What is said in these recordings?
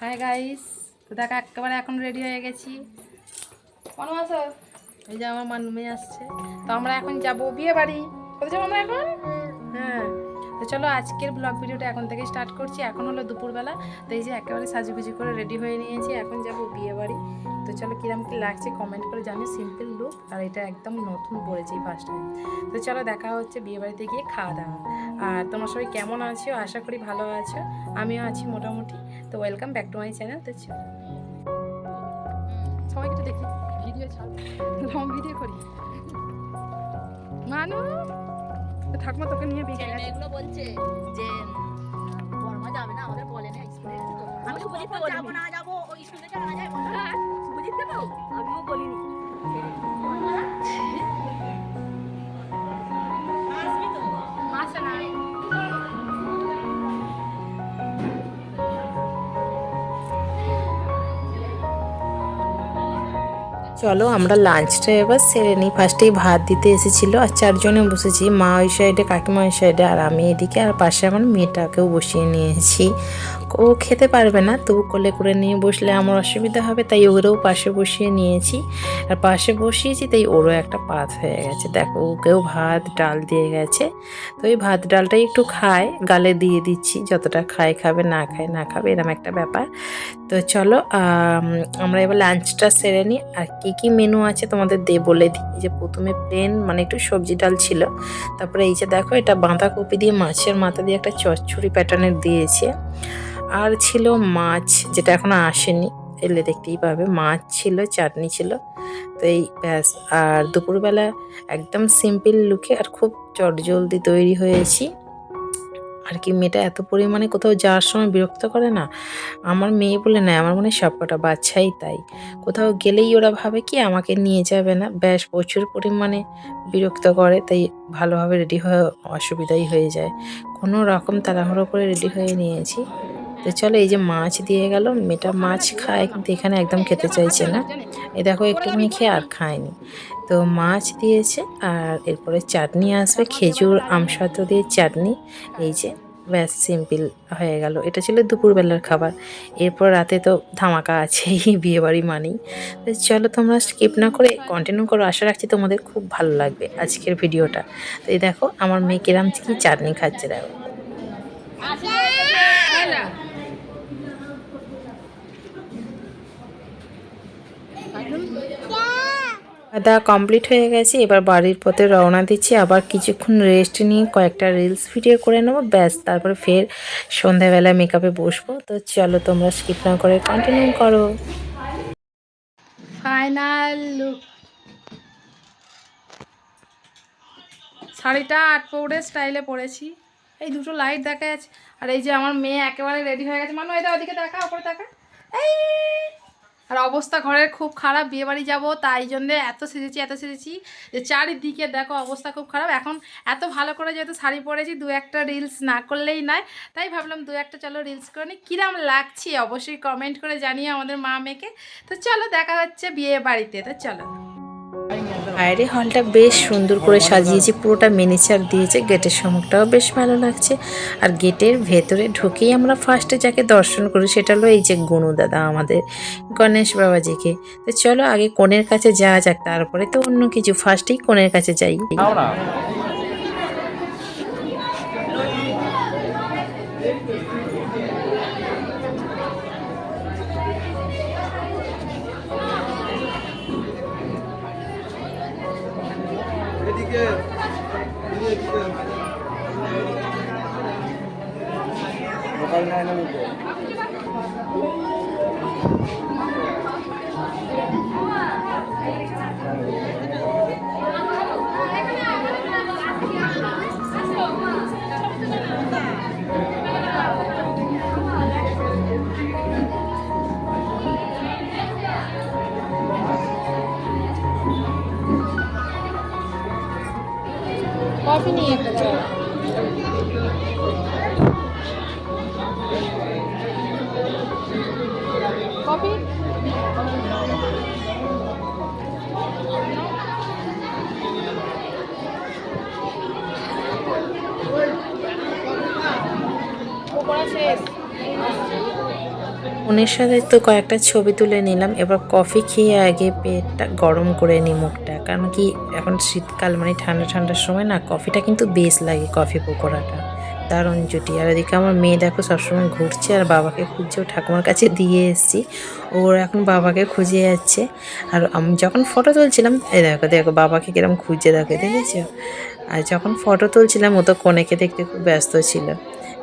Hi guys তো দেখো একেবারে এখন রেডি হয়ে গেছি। কোনো আসো এই যে আমার মানু মেয়ে আসছে। তো আমরা এখন যাব বিয়ে বাড়ি কোথায় যাব আমরা এখন? হ্যাঁ। চলো, আজকের ব্লগ ভিডিওটা এখন থেকে স্টার্ট করছি। এখন হলো দুপুরবেলা, তো এই যে একেবারে সাজুগুজি করে রেডি হয়ে নিয়েছি। এখন যাব বিয়ে বাড়ি। তো চলো, কিরম কি লাগছে কমেন্ট করে জানি সিম্পল লুক আর এটা একদম নতুন পড়েছি ফার্স্ট টাইম তো চলো, দেখা হচ্ছে বিয়ে বাড়িতে গিয়ে খাওয়া দাওয়া। আর তোমার সবাই কেমন আছো? আশা করি ভালো আছো। আমিও আছি মোটামুটি। তো welcome back to my channel তো চলো। সবাইকে একটু দেখি। ভিডিও ছাড়। লং ভিডিও করি। মানু! তো ঠাকুমা তোকে নিয়ে বিয়ে গেছে। এগুলো বলছে যে বর্মা যাবে না আমাদের বলে না স্কুলে। তো আমি শুভজিৎ যাব না যাব ওই স্কুলে যাওয়া যায় শুভজিৎ দেবো আমিও বলিনি। তো। আসে না চলো আমরা লাঞ্চটা এবার সেরে নিই। ফার্স্টেই ভাত দিতে এসেছিল আর চারজনে বসেছি, মা ওই সাইডে কাকিমা ওই সাইডে আর আমি এদিকে। আর পাশে আমার মেয়েটাকেও বসিয়ে নিয়েছি। ও খেতে পারবে না, তবু কোলে করে নিয়ে বসলে আমার অসুবিধা হবে, তাই ওরেও পাশে বসিয়ে নিয়েছি। আর পাশে বসিয়েছি, তাই ওরও একটা পাত হয়ে গেছে। দেখো, ওকেও ভাত, ডাল দিয়ে গেছে। তো ওই ভাত, ডালটাই একটু খায়, গালে দিয়ে দিচ্ছি, যতটা খায় খাবে, না খায়, না খাবে এরকম একটা ব্যাপার। তো চলো আমরা এবার লাঞ্চটা সেরে নিই। আর কী কী মেনু আছে তোমাদের দে বলে দিই। যে প্রথমে প্লেন মানে একটু সবজি ডাল ছিল। তারপরে এই যে দেখো, এটা বাঁধাকপি দিয়ে মাছের মাথা দিয়ে একটা চচ্চড়ি প্যাটার্নের দিয়েছে। আর ছিল মাছ, যেটা এখনও আসেনি। এলে দেখতেই পাবে, মাছ ছিল, চাটনি ছিল। তো এই ব্যাস, আর দুপুরবেলা একদম সিম্পল লুকে আর খুব চটজলদি তৈরি হয়েছি। আর কি মেয়েটা এত পরিমাণে কোথাও যাওয়ার সময় বিরক্ত করে না? আমার মেয়ে বলে, না, আমার মনে হয় সবকটা বাচ্চাই তাই। কোথাও গেলেই ওরা ভাবে কি আমাকে নিয়ে যাবে না? ব্যাস, প্রচুর পরিমাণে বিরক্ত করে, তাই ভালোভাবে রেডি হয়ে অসুবিধাই হয়ে যায়। কোনো রকম তাড়াহুড়ো করে রেডি হয়ে নিয়েছি। তো চলো, এই যে মাছ দিয়ে গেল, মেয়েটা মাছ খায়, কিন্তু এখানে একদম খেতে চাইছে না। এ দেখো, একটুখানি খেয়ে আর খায়নি। তো মাছ দিয়েছে আর এরপরে চাটনি আসবে, খেজুর আমসত্ব দিয়ে চাটনি। এই যে, ব্যাস সিম্পল হয়ে গেল। এটা ছিল দুপুরবেলার খাবার। এরপর রাতে তো ধামাকা আছেই, বিয়েবাড়ি মানেই। তো চলো তোমরা স্কিপ না করে কন্টিনিউ করো। আশা রাখছি তোমাদের খুব ভালো লাগবে আজকের ভিডিওটা। তো এই দেখো, আমার মেয়ে কিরাম কি চাটনি খাচ্ছে দেখো। খাওয়া কমপ্লিট হয়ে গেছে, এবার বাড়ির পথে রওনা দিচ্ছি। আবার কিছুক্ষণ রেস্ট নিয়ে কয়েকটা রিলস ভিডিও করে নেব, ব্যাস, তারপরে ফের সন্ধ্যাবেলা মেকআপে বসবো। তো চলো তোমরা স্কিপ না করে কন্টিনিউ করো। ফাইনাল লুক শাড়িটা আট পৌড়ে স্টাইলে পরেছি। এই দুটো লাইট দেখা যাচ্ছে। আর এই যে আমার মেয়ে একেবারে রেডি হয়ে গেছে। মানু, এটা ওদিকে দেখা, ওপরে দেখা। এই! আর অবস্থা ঘরের খুব খারাপ বিয়ে বাড়ি যাব, তাই জন্যে এত সেজেছি এত সেজেছি যে চারিদিকে দেখো অবস্থা খুব খারাপ। এখন এত ভালো করে যেহেতু শাড়ি পরেছি, দু একটা রিলস না করলেই নয়, তাই ভাবলাম দু একটা চলো রিলস করে নিই কীরম লাগছে অবশ্যই কমেন্ট করে জানিয়ে আমাদের মা মেয়েকে তো চলো দেখা হচ্ছে বিয়ে বাড়িতে তো চলো। বাইরে হলটা বেশ সুন্দর করে সাজিয়েছে, পুরোটা মিনিচার দিয়েছে, গেটের সম্মুখটাও বেশ ভালো লাগছে। আর গেটের ভেতরে ঢুকেই আমরা ফার্স্টে যাকে দর্শন করি, সেটা হলো এই যে গনু দাদা আমাদের, গণেশ বাবাজিকে। তো চলো আগে কোণের কাছে যাওয়া যাক, তারপরে তো অন্য কিছু ফার্স্টেই কোণের কাছে যাই। কফি নিয়ে একটা চল কফি? ফোনের সাথে তো কয়েকটা ছবি তুলে নিলাম, এবার কফি খেয়ে আগে পেটটা গরম করে নিই মুখটা। কারণ কি, এখন শীতকাল মানে ঠান্ডা, ঠান্ডার সময় না, কফিটা কিন্তু বেশ লাগে, কফি পকোড়াটা। দারুণ জুটি। আর এদিকে আমার মেয়ে দেখো সবসময় ঘুরছে, আর বাবাকে খুঁজছে, ও ঠাকুমার কাছে দিয়ে এসেছি। ওর এখন বাবাকে খুঁজে যাচ্ছে। আর আমি, যখন ফটো তুলছিলাম এই দেখো দেখো, বাবাকে কিরম খুঁজে দেখো, দেখেছ? আর যখন ফটো তুলছিলাম, ও তো কনেকে দেখতে খুব ব্যস্ত ছিল।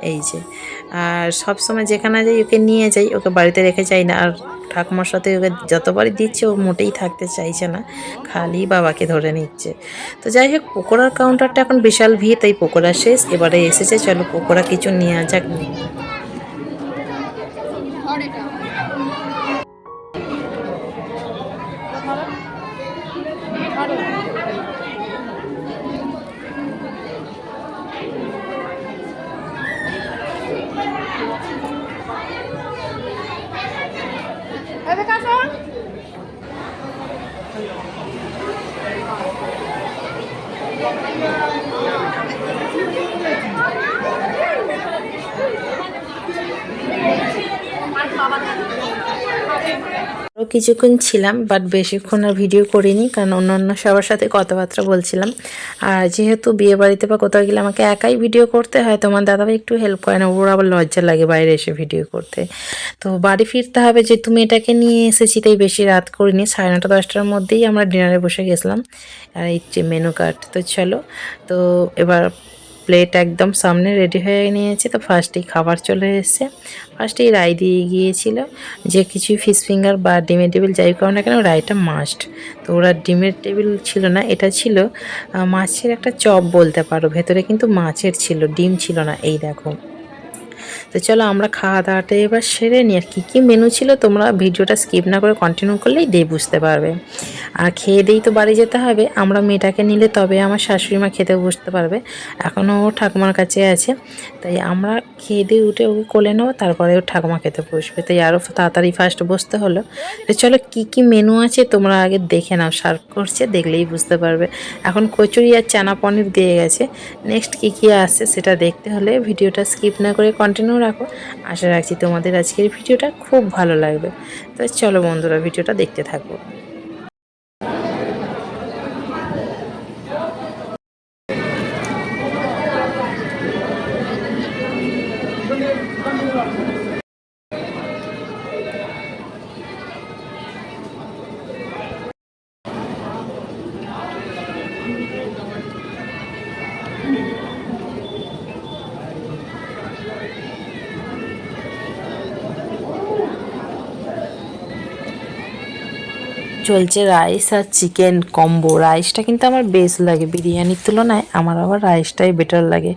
এই যে। আর সব সময় যেখানে যাই ওকে নিয়ে যাই, ওকে বাড়িতে রেখে যাই না। আর ঠাকুমার সাথে ওকে যতবারই দিচ্ছে, ও মোটেই থাকতে চাইছে না। খালি বাবাকে ধরে নিচ্ছে। তো যাই হোক, পকোড়ার কাউন্টারটা এখন বিশাল ভিড়, তাই পকোড়া শেষ। এবারে এসেছে, চলো পকোড়া কিছু নিয়ে যাক। আরও কিছুক্ষণ ছিলাম বাট বেশিক্ষণ আর ভিডিও করিনি, কারণ অন্যান্য সবার সাথে কথাবার্তা বলছিলাম। আর যেহেতু বিয়ে বাড়িতে বা কোথাও গেলে আমাকে একাই ভিডিও করতে হয়, তোমার দাদাভাই একটু হেল্প করে না, ওর আবার লজ্জা লাগে বাইরে এসে ভিডিও করতে। তো বাড়ি ফিরতে হবে যে তুমি এটাকে নিয়ে এসেছি, তাই বেশি রাত করিনি, সাড়ে নটা, দশটার মধ্যেই আমরা ডিনারে বসে গেছিলাম। আর এই যে মেনু কার্ড তো চলো, তো এবার প্লেট একদম সামনে রেডি হয়ে নিয়েছে। তো ফার্স্টেই খাবার চলে এসেছে। ফার্স্টেই রাই দিয়ে গিয়েছিল যে কিছু ফিশ ফিঙ্গার বা ডিমের টেবিল যাই করো না কেন, রাইটা মাস্ট তো ওরা ডিমের টেবিল ছিল না, এটা ছিল মাছের একটা চপ বলতে পারো। ভেতরে কিন্তু মাছের ছিল, ডিম ছিল না, এই দেখো। তো চলো আমরা খাওয়া দাওয়াটা এবার সেরে নিই। আর কী কী মেনু ছিল তোমরা ভিডিওটা স্কিপ না করে কন্টিনিউ করলেই দিয়ে বুঝতে পারবে। আর খেয়ে দিয়েই তো বাড়ি যেতে হবে। আমরা মেয়েটাকে নিলে তবে আমার শাশুড়ি মা খেতে বসতে পারবে। এখনও ও ঠাকুমার কাছে আছে। তাই আমরা খেয়ে দিয়ে উঠে ওকে কোলে নেব, তারপরে ও ঠাকুমা খেতে বসবে। তাই আরও তাড়াতাড়ি ফার্স্ট বসতে হলো। তো চলো কী কী মেনু আছে তোমরা আগে দেখে নাও। সার্ভ করছে, দেখলেই বুঝতে পারবে। এখন কচুরি আর চানা পনির দিয়ে গেছে। নেক্সট কী কী আসছে সেটা দেখতে হলে ভিডিওটা স্কিপ না করে কন্টিনিউ রাখো। আশা রাখছি তোমাদের আজকের ভিডিওটা খুব ভালো লাগবে। তো চলো বন্ধুরা, ভিডিওটা দেখতে থাকো। চলছে রাইস আর চিকেন কম্বো রাইসটা কিন্তু আমার বেশ লাগে। বিরিয়ানির তুলনায় আমার আবার রাইসটাই বেটার লাগে।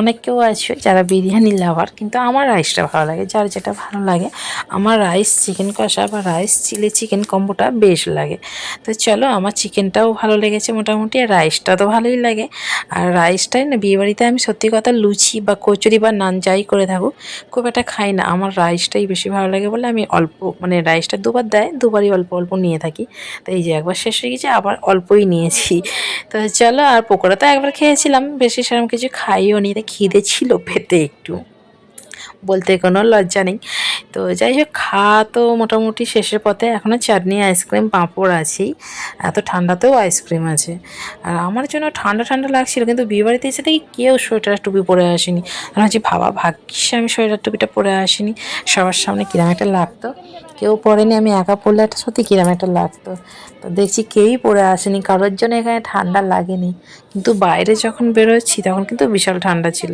অনেকেও আছে যারা বিরিয়ানি লাভার কিন্তু আমার রাইসটা ভালো লাগে। যার যেটা ভালো লাগে, আমার রাইস চিকেন কষা বা রাইস চিলি চিকেন কম্বোটা বেশ লাগে। তো চলো, আমার চিকেনটাও ভালো লেগেছে মোটামুটি, আর রাইসটা তো ভালোই লাগে। আর রাইসটাই না, বিয়েবাড়িতে আমি সত্যি কথা লুচি বা কচুরি বা নান যাই করে থাকুক, খুব একটা খাই না। আমার রাইসটাই বেশি ভালো লাগে বলে আমি অল্প মানে রাইসটা দুবার দেয়, দুবারই অল্প অল্প নিয়ে থাকি। তো এই যে একবার শেষ হয়ে গেছে, আবার অল্পই নিয়েছি। তো চলো, আর পকোড়া তো একবার খেয়েছিলাম, বেশি সেরকম কিছু খাইও নি। খিদে ছিল পেতে একটু। বলতে কোনো লজ্জা নেই। তো যাই হোক, খাওয়া তো মোটামুটি শেষের পথে। এখনও চাটনি, আইসক্রিম, পাঁপড় আছেই। এত ঠান্ডাতেও আইসক্রিম আছে। আর আমার জন্য ঠান্ডা ঠান্ডা লাগছিল, কিন্তু বিয়েবাড়িতে এসে দেখি কেউ সোয়েটার টুপি পরে আসেনি। আর হচ্ছে ভাবা ভাগ্যিস আমি সোয়েটার টুপিটা পরে আসিনি। সবার সামনে কিরম একটা লাগতো। কেউ পরেনি আমি একা পড়লে একটা সত্যি কিরম একটা লাগতো। তো দেখছি কেউই পরে আসেনি, কারোর জন্য এখানে ঠান্ডা লাগেনি। কিন্তু বাইরে যখন বেরোচ্ছি তখন কিন্তু বিশাল ঠান্ডা ছিল।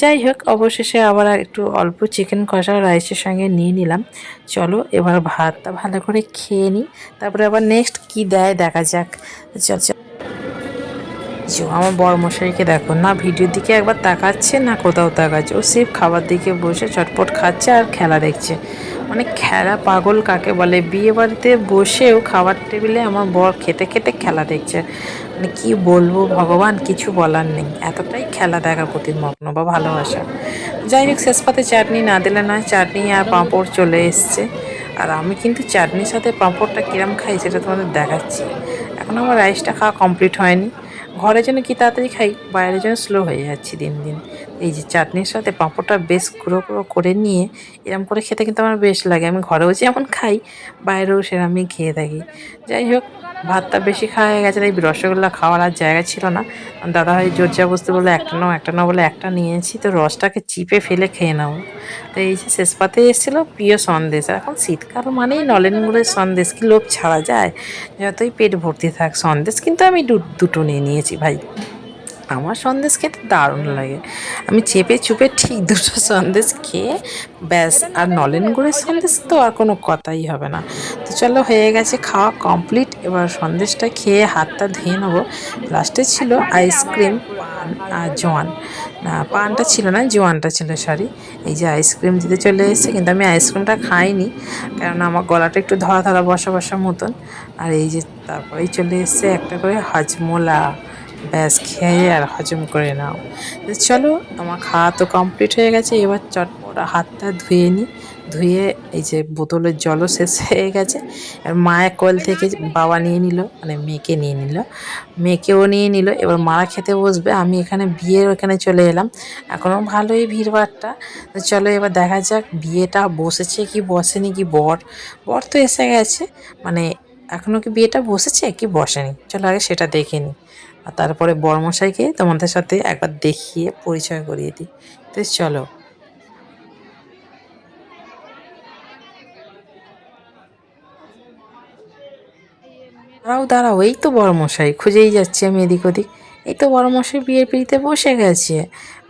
যাই হোক, অবশেষে আবার একটু অল্প চিকেন কষা রাইসের সঙ্গে নিয়ে নিলাম। চলো এবার ভাতটা ভালো করে খেয়ে নিই, তারপরে আবার নেক্সট কি দেয় দেখা যাক। চল চল। আমার বর মশাইকে দেখো, না ভিডিওর দিকে একবার তাকাচ্ছে, না কোথাও তাকাচ্ছে। ও সিপ খাবার দিকে বসে চটপট খাচ্ছে আর খেলা দেখছে। মানে খেলা পাগল কাকে বলে? বিয়ে বাড়িতে বসেও খাবার টেবিলে আমার বর খেতে খেতে খেলা দেখছে। মানে কি বলব ভগবান, কিছু বলার নেই। এতটাই খেলা দেখার প্রতি মগ্ন বা ভালোবাসা। যাই হোক, শেষ পাতে চাটনি না দিলে নয়, চাটনি আর পাঁপড় চলে এসছে। আর আমি কিন্তু চাটনির সাথে পাঁপড়টা কিরম খাই সেটা তোমাদের দেখাচ্ছি। এখন আমার রাইসটা খাওয়া কমপ্লিট হয়নি। ঘরের জন্য কি তাড়াতাড়ি খাই বাইরের জন্য স্লো হয়ে যাচ্ছি দিন দিন। এই যে চাটনির সাথে পাঁপড়টা বেশ গুঁড়ো গুঁড়ো করে নিয়ে এরম করে খেতে কিন্তু আমার বেশ লাগে। আমি ঘরেও যেমন খাই, বাইরেও সেরমই খেয়ে থাকি। যাই হোক, ভাতটা বেশি খাওয়া হয়ে গেছে, তাই রসগোল্লা খাওয়ার আর জায়গা ছিল না। দাদা ভাই জোর বসতে বলে, একটা নাও একটা নাও বলে একটা নিয়েছি, তো রসটাকে চিপে ফেলে খেয়ে নাও। তো এই যে শেষ পাতে এসেছিল প্রিয় সন্দেশ। এখন শীতকাল মানেই নলেন সন্দেশ, কি লোভ ছাড়া যায়? যতই পেট ভর্তি থাক, সন্দেশ কিন্তু আমি দুটো নিয়ে নিয়েছি ভাই। আমার সন্দেশ খেতে দারুণ লাগে। আমি চেপে চুপে ঠিক দুটো সন্দেশ খেয়ে ব্যাস, আর নলেন গুড়ের সন্দেশ তো আর কোনো কথাই হবে না। তো চলো হয়ে গেছে খাওয়া কমপ্লিট এবার সন্দেশটা খেয়ে হাতটা ধুয়ে নেব। লাস্টে ছিল আইসক্রিম পান, আর জোয়ান। না, পানটা ছিল না, জোয়ানটা ছিল সরি এই যে আইসক্রিম দিতে চলে এসেছে, কিন্তু আমি আইসক্রিমটা খাইনি, কেননা আমার গলাটা একটু ধরা ধরা বসা বসা মতন। আর এই যে তারপরেই চলে এসেছে একটা করে হজমোলা। ব্যাস খেয়ে আর হজম করে নাও। চলো, আমার খাওয়া তো কমপ্লিট হয়ে গেছে। এবার চটপট হাতটা ধুয়ে নিই ধুয়ে এই যে বোতলের জলও শেষ হয়ে গেছে। আর মায়ের কোল থেকে বাবা নিয়ে নিল মানে মেয়েকে নিয়ে নিল। মেয়েকেও নিয়ে নিল। এবার মারা খেতে বসবে। আমি এখানে বিয়ের ওখানে চলে এলাম। এখনও ভালোই ভিড়ভাড়টা। তো চলো এবার দেখা যাক বিয়েটা বসেছে কি বসেনি কি বর। বর তো এসে গেছে। মানে এখনও কি বিয়েটা বসেছে কি বসেনি? চলো আগে সেটা দেখে নিই আর তারপরে বরমশাইকে তোমাদের সাথে একবার দেখিয়ে পরিচয় করিয়ে দিই। তো চলো। দাঁড়াও দাঁড়াও, এই তো বড়মশাই খুঁজেই যাচ্ছি আমি এদিক ওদিক। এই তো বড়মশাই বিয়ের পিড়িতে বসে গেছে।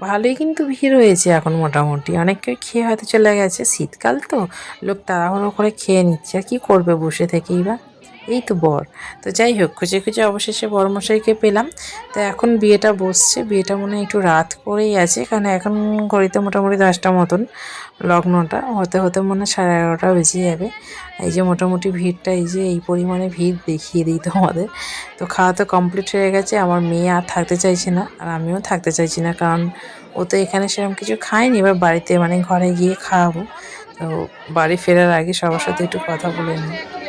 ভালোই কিন্তু ভিড় হয়েছে এখন মোটামুটি। অনেকে খেয়ে হয়তো চলে গেছে। শীতকাল তো, লোক তাড়াহুড়ো করে খেয়ে নিচ্ছে। আর কী করবে বসে থেকেই বা? এই তো বর। তো যাই হোক, খুঁজে খুঁজে অবশেষে বরমশাইকে পেলাম। তো এখন বিয়েটা বসছে। বিয়েটা মনে একটু রাত করেই আছে, কারণ এখন ঘড়িতে মোটামুটি দশটা মতন লগ্নটা। হতে হতে মনে সাড়ে এগারোটা বেজে যাবে। এই যে মোটামুটি ভিড়টা, এই যে এই পরিমাণে ভিড় দেখিয়ে দিই তোমাদের। তো খাওয়া তো কমপ্লিট হয়ে গেছে। আমার মেয়ে আর থাকতে চাইছে না, আর আমিও থাকতে চাইছি না, কারণ ও তো এখানে সেরকম কিছু খায়নি। এবার বাড়িতে মানে ঘরে গিয়ে খাওয়াবো। তো বাড়ি ফেরার আগে সবার সাথে একটু কথা বলে নিই।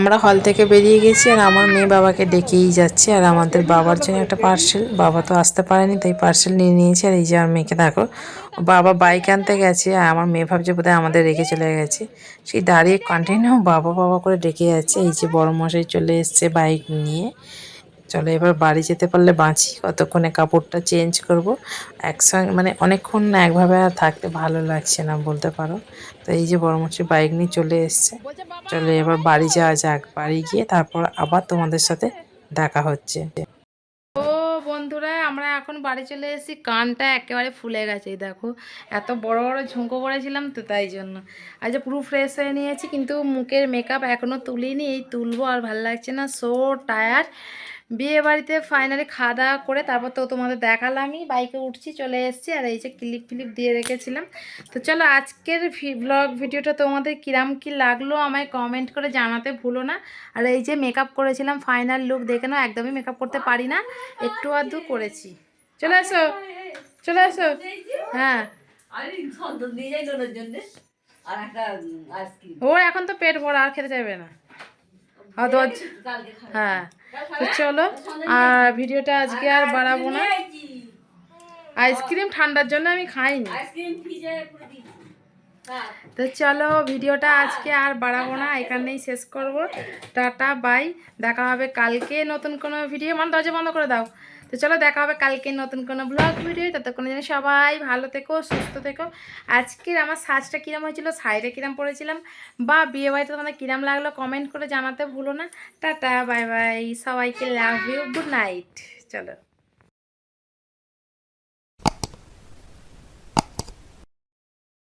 আমরা হল থেকে বেরিয়ে গেছি আর আমার মেয়ে বাবাকে ডেকেই যাচ্ছে আর আমাদের বাবার জন্য একটা পার্সেল বাবা তো আসতে পারেনি তাই পার্সেল নিয়ে নিয়েছি আর এই যে আমার মেয়েকে দেখো, বাবা বাইক আনতে গেছে আর আমার মেয়ে ভাবছে বোধহয় আমাদের রেখে চলে গেছে। সেই দাঁড়িয়ে কন্টিনিউ বাবা বাবা করে ডেকে যাচ্ছে, এই যে বড় মশাই চলে এসছে বাইক নিয়ে। চলো এবার বাড়ি যেতে পারলে বাঁচি, কতক্ষণে কাপড়টা চেঞ্জ করব। একসঙ্গে মানে অনেকক্ষণ না একভাবে আর থাকতে ভালো লাগছে না বলতে পারো। তো এই যে বড় মশাই বাইক নিয়ে চলে এসছে। চলো এবার বাড়ি যাওয়া যাক। বাড়ি গিয়ে তারপর আবার তোমাদের সাথে দেখা হচ্ছে। ও বন্ধুরা, আমরা এখন বাড়ি চলে এসেছি। কানটা একেবারে ফুলে গেছে দেখো। এত বড় বড় ঝুঁকো পড়েছিলাম তো তাই জন্য। আজ পুরো ফ্রেশ হয়ে নিয়েছি, কিন্তু মুখের মেকআপ এখনও তুলিনি। এই তুলবো আর ভালো লাগছে না। সো টায়ার বিয়ে বাড়িতে ফাইনালি খাওয়া দাওয়া করে তারপর তো তোমাদের দেখালামই। বাইকে উঠছি চলে এসেছি আর এই যে ক্লিপ ফিলিপ দিয়ে রেখেছিলাম। তো চলো আজকের ব্লগ ভিডিওটা তোমাদের কিরাম কি লাগল আমায় কমেন্ট করে জানাতে ভুলো না। আর এই যে মেকআপ করেছিলাম ফাইনাল লুক দেখে নাও একদমই মেকআপ করতে পারি না। একটু আধটু করেছি। চলে আসো চলে আসো হ্যাঁ। ওর এখন তো পেট ভরা আর খেতে চাইবে না। হ্যাঁ। তো চলো আর ভিডিওটা আজকে আর বাড়াবো না। আইসক্রিম ঠান্ডার জন্য আমি খাইনি। তো চলো ভিডিওটা আজকে আর বাড়াবো না এখানেই শেষ করব। Tata bye. দেখা হবে কালকে নতুন কোনো ভিডিও। মানে দরজা বন্ধ করে দাও। তো চলো দেখা হবে কালকে নতুন কোনো ব্লগ ভিডিও ততক্ষণ যেন সবাই ভালো থেকো, সুস্থ থেকো। আজকের আমার সাজটা কিরম হয়েছিল সাইডে কিরম পড়েছিলাম বা বিয়ে বাড়িতে তোমাদের কিরম লাগল কমেন্ট করে জানাতে ভুলো না। টাটা বাই বাই সবাইকে লাভ ইউ গুড নাইট চলো।